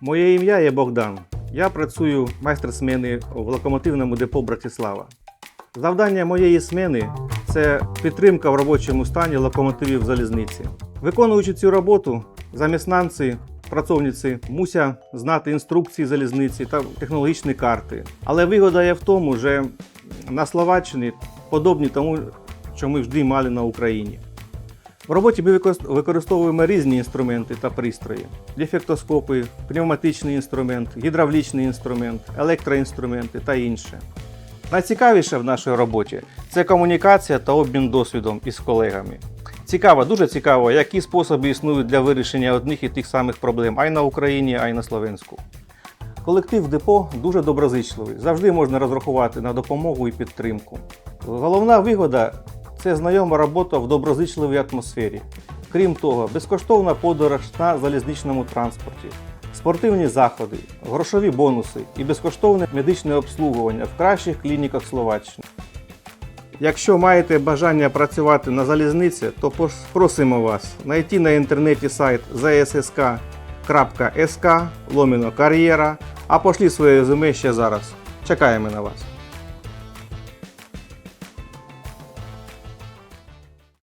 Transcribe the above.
Моє ім'я є Богдан. Я працюю майстер смени в локомотивному депо Братислава. Завдання моєї смени це підтримка в робочому стані локомотивів залізниці. Виконуючи цю роботу, заміснанці, працовниці мусять знати інструкції залізниці та технологічні карти. Але вигода є в тому, що на Словаччині подобні тому, що ми завжди мали на Україні. В роботі ми використовуємо різні інструменти та пристрої: дефектоскопи, пневматичний інструмент, гідравлічний інструмент, електроінструменти та інше. Найцікавіше в нашій роботі це комунікація та обмін досвідом із колегами. Цікаво, дуже цікаво, які способи існують для вирішення одних і тих самих проблем ай на Україні, ай на Словенську. Колектив депо дуже доброзичливий, завжди можна розрахувати на допомогу і підтримку. Головна вигода це знайома робота в доброзичливій атмосфері. Крім того, безкоштовна подорож на залізничному транспорті, спортивні заходи, грошові бонуси і безкоштовне медичне обслуговування в кращих клініках Словаччини. Якщо маєте бажання працювати на залізниці, то просимо вас знайти на інтернеті сайт zssk.sk ломіно кар'єра, а пошлі своє резюме ще зараз. Чекаємо на вас.